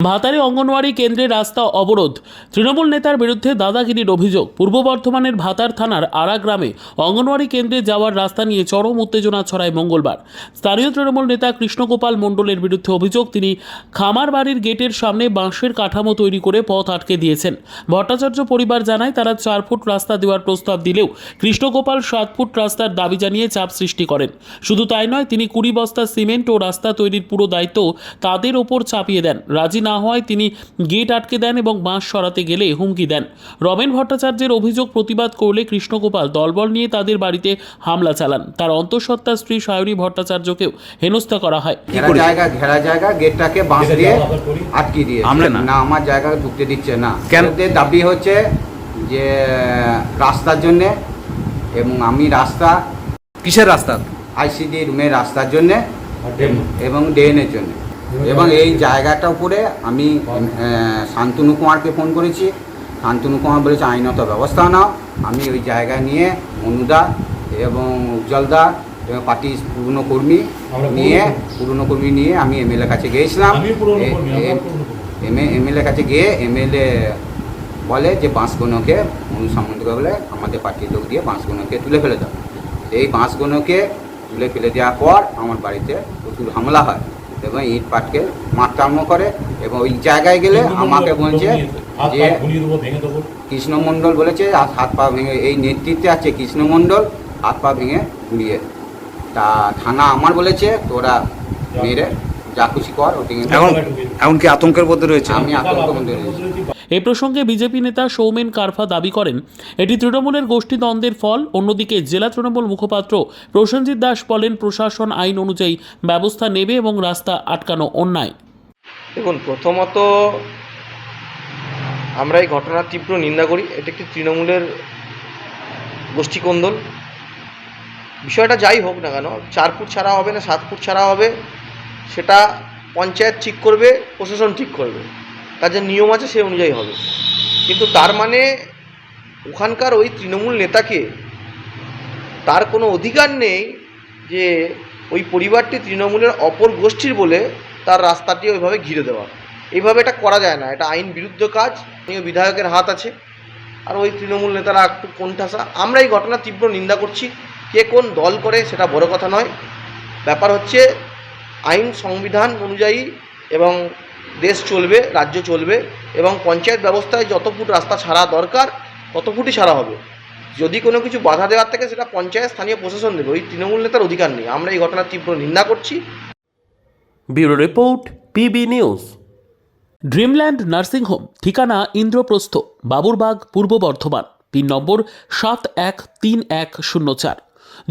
ভাতারে অঙ্গনওয়াড়ি কেন্দ্রে রাস্তা অবরোধ। তৃণমূল নেতার বিরুদ্ধে দাদাগিরির অভিযোগ। পূর্ব বর্ধমানের ভাতার থানার আড়া গ্রামে অঙ্গনওয়াড়ি কেন্দ্রে যাওয়ার রাস্তা নিয়ে চরম উত্তেজনা ছড়ায় মঙ্গলবার। স্থানীয় তৃণমূল নেতা কৃষ্ণগোপাল মণ্ডলের বিরুদ্ধে অভিযোগ, তিনি খামার বাড়ির গেটের সামনে বাঁশের কাঠামো তৈরি করে পথ আটকে দিয়েছেন। ভট্টাচার্য পরিবার জানায়, তারা চার ফুট রাস্তা দেওয়ার প্রস্তাব দিলেও কৃষ্ণগোপাল সাত ফুট রাস্তার দাবি জানিয়ে চাপ সৃষ্টি করেন। শুধু তাই নয়, তিনি কুড়ি বস্তা সিমেন্ট ও রাস্তা তৈরির পুরো দায়িত্ব তাদের ওপর চাপিয়ে দেন। রাজি না হওয়ায় তিনি গেট আটকে দেন এবং বাঁশ সরাতে গেলে হুমকি দেন। রমেন ভট্টাচার্যের অভিযোগ প্রতিবাদ করলে কৃষ্ণগোপাল দলবল নিয়ে তাদের বাড়িতে হামলা চালান। তার অন্তঃসত্ত্বা স্ত্রী সায়রী ভট্টাচার্যকেও হেনস্থা করা হয়। ঘেরা জায়গা ঘেরা জায়গা গেটটাকে বাঁশ দিয়ে আটকে দিয়ে আমরা না। না আমার জায়গা ঢুকতে দিচ্ছে না। কেন? দাবি হচ্ছে যে রাস্তার জন্য এবং আমি রাস্তা কিসের রাস্তা? আইসিডি রুমের রাস্তার জন্য এবং ড্রেনের জন্য। এবং এই জায়গাটা উপরে আমি শান্তনু কুমারকে ফোন করেছি। শান্তনু কুমার বলেছে আইনত ব্যবস্থা নাও। আমি ওই জায়গা নিয়ে মনুদা এবং উজ্জ্বলদা এবং পার্টির পুরনো কর্মী নিয়ে পুরনো কর্মী নিয়ে আমি এমএলএ কাছে গিয়েছিলাম। এমএলএ কাছে গিয়ে এমএলএ বলে যে বাঁশগুলোকে অনুসম্মত বলে আমাদের পার্টির লোক দিয়ে বাঁশগুলোকে তুলে ফেলে দাও। এই বাঁশগুলোকে তুলে ফেলে দেওয়ার পর আমার বাড়িতে প্রচুর হামলা হয়। এবং ইট পাটকে মারতাম করে এবং ওই জায়গায় গেলে আমাকে বলছে যে কৃষ্ণমণ্ডল বলেছে আর হাত পা ভেঙে এই নেতৃত্বে আছে কৃষ্ণমণ্ডল হাত পা ভেঙে ঘুরিয়ে। তা থানা আমার বলেছে তোরা মেরে যা খুশি কর ওদিকে এখন এখন কি আতঙ্কের মধ্যে রয়েছে? আমি আতঙ্কের মধ্যে রয়েছি এ প্রসঙ্গে বিজেপি নেতা সৌমেন কারফা দাবি করেন, এটি তৃণমূলের গোষ্ঠীদ্বন্দ্বের ফল। অন্যদিকে জেলা তৃণমূল মুখপাত্র প্রসেনজিৎ দাস বলেন, প্রশাসন আইন অনুযায়ী ব্যবস্থা নেবে এবং রাস্তা আটকানো অন্যায়। দেখুন, প্রথমত আমরা এই ঘটনার তীব্র নিন্দা করি। এটা একটি তৃণমূলের গোষ্ঠীকন্দল। বিষয়টা যাই হোক না কেন, চার ফুট ছাড়া হবে না, সাত ফুট ছাড়া হবে, সেটা পঞ্চায়েত ঠিক করবে, প্রশাসন ঠিক করবে। তার যে নিয়ম আছে সে অনুযায়ী হবে। কিন্তু তার মানে ওখানকার ওই তৃণমূল নেতাকে তার কোনো অধিকার নেই যে ওই পরিবারটি তৃণমূলের অপর গোষ্ঠীর বলে তার রাস্তাটি ওইভাবে ঘিরে দেওয়া। এইভাবে এটা করা যায় না। এটা আইন বিরুদ্ধ কাজ বিধায়কের হাত আছে, আর ওই তৃণমূল নেতারা একটু কোণঠাসা। আমরা এই ঘটনার তীব্র নিন্দা করছি। কে কোন দল করে সেটা বড় কথা নয়। ব্যাপার হচ্ছে আইন সংবিধান অনুযায়ী এবং দেশ চলবে রাজ্য চলবে এবং পঞ্চায়েত ব্যবস্থায় যত ফুট রাস্তা ছাড়া দরকার তত ফুটই ছাড়া হবে। যদি কোনো কিছু বাধা দেওয়ার থেকে সেটা পঞ্চায়েত স্থানীয় প্রশাসন দেবে। ওই তৃণমূল নেতার অধিকার নেই। আমরা এই ঘটনার তীব্র নিন্দা করছি। Bureau report PB news. Dreamland nursing home ঠিকানা ইন্দ্রপ্রস্থ বাবুরবাগ পূর্ব বর্ধমান পিন নম্বর সাত এক তিন এক শূন্য চার।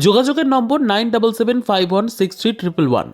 যোগাযোগের নম্বর nine double seven five one six three triple one.